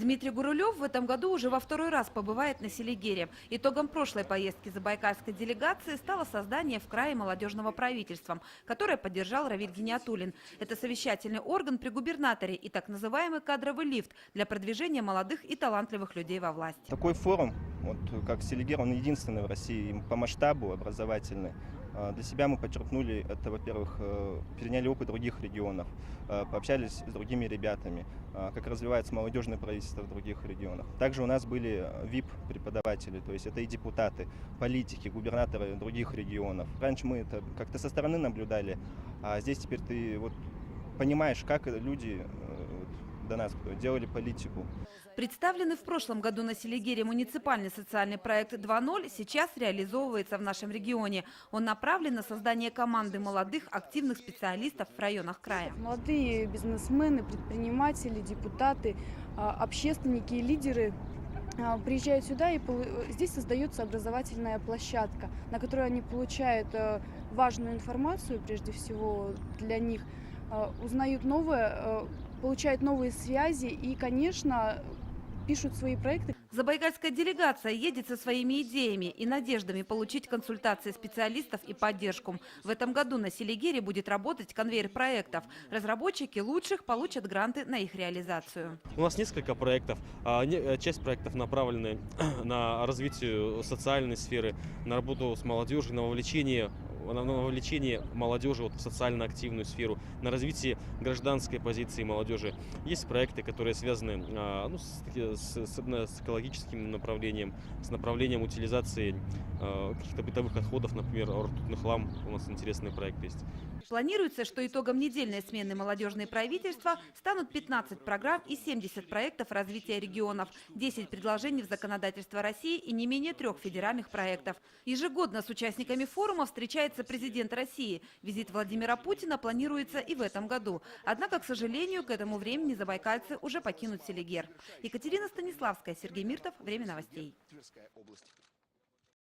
Дмитрий Гурулев в этом году уже во второй раз побывает на Селигере. Итогом прошлой поездки забайкальской делегации стало создание в крае молодежного правительства, которое поддержал Равиль Гениатуллин. Это совещательный орган при губернаторе и так называемый кадровый лифт для продвижения молодых и талантливых людей во власть. Такой форум, вот как Селигер, он единственный в России по масштабу образовательный. А, Для себя мы подчеркнули это, во-первых, э, переняли опыт других регионов, э, пообщались с другими ребятами, а, как развивается молодежное правительство в других регионах. Также у нас были ВИП-преподаватели, то есть это и депутаты, политики, губернаторы других регионов. Раньше мы это как-то со стороны наблюдали, а здесь теперь ты вот понимаешь, как люди э, до нас кто делали политику. Представленный в прошлом году на Селигере муниципальный социальный проект 2.0 сейчас реализовывается в нашем регионе. Он направлен на создание команды молодых активных специалистов в районах края. Молодые бизнесмены, предприниматели, депутаты, а, общественники и лидеры а, приезжают сюда и здесь создается образовательная площадка, на которой они получают э, важную информацию, прежде всего для них, а, узнают новое, получают новые связи и, конечно, пишут свои проекты. Забайкальская делегация едет со своими идеями и надеждами получить консультации специалистов и поддержку. В этом году на Селигере будет работать конвейер проектов. Разработчики лучших получат гранты на их реализацию. У нас несколько проектов. А, э, Часть проектов направлены на развитие социальной сферы, на работу с молодежью, на вовлечение на вовлечение молодежи вот в социально активную сферу, на развитие гражданской позиции молодежи. Есть проекты, которые связаны а, ну, с, с- с с экологическим направлением, с направлением утилизации каких-то бытовых отходов, например, ртутный хлам. У нас интересный проект есть. Планируется, что итогом недельной смены молодежные правительства станут 15 программ и 70 проектов развития регионов, 10 предложений в законодательство России и не менее трех федеральных проектов. Ежегодно с участниками форума встречается президент России. Визит Владимира Путина планируется и в этом году. Однако, к сожалению, к этому времени забайкальцы уже покинут Селигер. Екатерина Станиславская, Сергей Миртов. Время новостей.